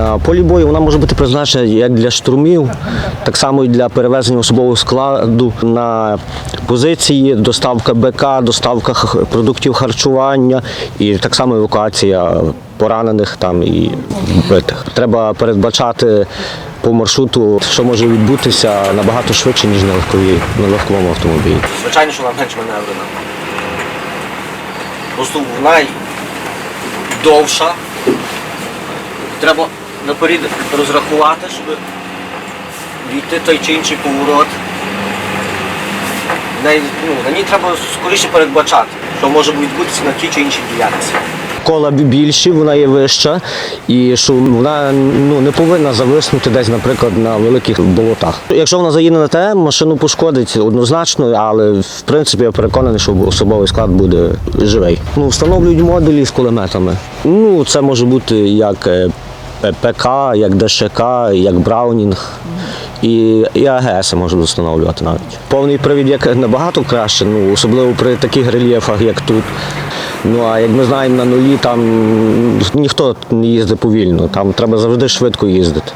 На полі бою вона може бути призначена як для штурмів, так само і для перевезення особового складу на позиції, доставка БК, доставка продуктів харчування і так само евакуація поранених там і вбитих. Треба передбачати по маршруту, що може відбутися набагато швидше, ніж на легковій на легковому автомобілі. Звичайно, що вона менш маневрена. Просто вона довша. Треба наперед розрахувати, щоб війти той чи інший поворот. Ну, на ній треба скоріше передбачати, що може відбутися на тій чи іншій ділянці. Кола більші, вона є вища, і що вона ну, не повинна зависнути десь, наприклад, на великих болотах. Якщо вона заїде на те, машину пошкодить однозначно, але в принципі я переконаний, що особовий склад буде живий. Ну, встановлюють модулі з кулеметами. Ну, це може бути як е, ПК, як ДШК, як Браунінг. І, і АГС можуть встановлювати навіть. Повний привід як набагато краще, ну, особливо при таких рельєфах, як тут. Ну а як ми знаємо, на нулі там ніхто не їздить повільно, там треба завжди швидко їздити.